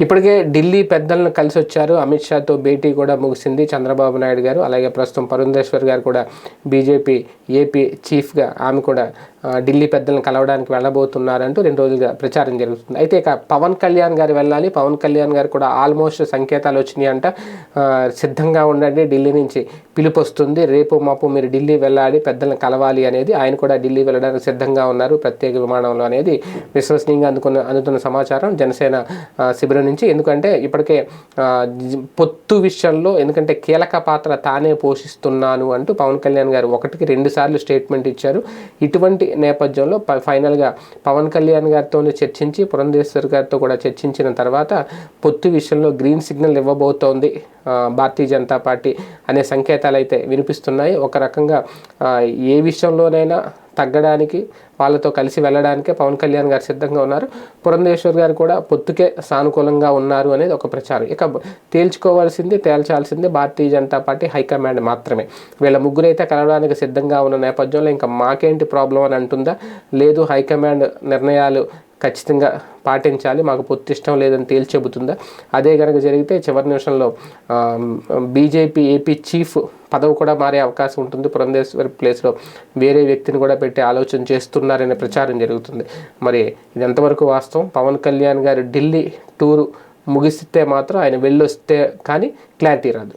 ఇప్పటికే ఢిల్లీ పెద్దలను కలిసి వచ్చారు. అమిత్ షాతో భేటీ కూడా ముగిసింది చంద్రబాబు నాయుడు గారు. అలాగే ప్రస్తుతం పరుంధేశ్వర్ గారు కూడా బీజేపీ ఏపీ చీఫ్గా ఆమె కూడా ఢిల్లీ పెద్దలను కలవడానికి వెళ్ళబోతున్నారంటూ రెండు రోజులుగా ప్రచారం జరుగుతుంది. అయితే ఇక పవన్ కళ్యాణ్ గారు వెళ్ళాలి. పవన్ కళ్యాణ్ గారు కూడా ఆల్మోస్ట్ సంకేతాలు వచ్చినాయి అంట. సిద్ధంగా ఉండండి ఢిల్లీ నుంచి పిలుపు వస్తుంది. రేపు మాపు మీరు ఢిల్లీ వెళ్ళాలి పెద్దలను కలవాలి అనేది ఆయన కూడా ఢిల్లీ వెళ్ళడానికి సిద్ధంగా ఉన్నారు. ప్రత్యేక విమానంలో అనేది విశ్వసనీయంగా అందుకున్న అందుతున్న సమాచారం జనసేన శిబిరం నుంచి. ఎందుకంటే ఇప్పటికే పొత్తు విషయంలో ఎందుకంటే కీలక పాత్ర తానే పోషిస్తున్నాను అంటూ పవన్ కళ్యాణ్ గారు ఒకటికి రెండు సార్లు స్టేట్మెంట్ ఇచ్చారు. ఇటువంటి నేపథ్యంలో ప- ఫైనల్గా పవన్ కళ్యాణ్ గారితో చర్చించి పురంధేశ్వర్ గారితో కూడా చర్చించిన తర్వాత పొత్తు విషయంలో గ్రీన్ సిగ్నల్ ఇవ్వబోతోంది. భారతీయ జనతా పార్టీ అనే సంకేతాలు అయితే వినిపిస్తున్నాయి. ఒక రకంగా ఏ విషయంలోనైనా తగ్గడానికి వాళ్ళతో కలిసి వెళ్ళడానికే పవన్ కళ్యాణ్ గారు సిద్ధంగా ఉన్నారు. పురంధేశ్వర్ గారు కూడా పొత్తుకే సానుకూలంగా ఉన్నారు అనేది ఒక ప్రచారం. ఇక తేల్చుకోవాల్సింది తేల్చాల్సింది భారతీయ జనతా పార్టీ హైకమాండ్ మాత్రమే. వీళ్ళ ముగ్గురైతే కలవడానికి సిద్ధంగా ఉన్న నేపథ్యంలో ఇంకా మాకేంటి ప్రాబ్లం అని అంటుందా? లేదు హైకమాండ్ నిర్ణయాలు ఖచ్చితంగా పాటించాలి. మాకు పొత్తు ఇష్టం లేదని తేల్చి చెబుతుందా అదే కనుక జరిగితే చివరి నిమిషంలో బీజేపీ ఏపీ చీఫ్ పదవి కూడా మారే అవకాశం ఉంటుంది. పురంధేశ్వరి ప్లేస్లో వేరే వ్యక్తిని కూడా పెట్టి ఆలోచన చేస్తున్నారనే ప్రచారం జరుగుతుంది. మరి ఇది ఎంతవరకు వాస్తవం? పవన్ కళ్యాణ్ గారు ఢిల్లీ టూరు ముగిస్తే మాత్రం ఆయన వెళ్ళొస్తే కానీ క్లారిటీ రాదు.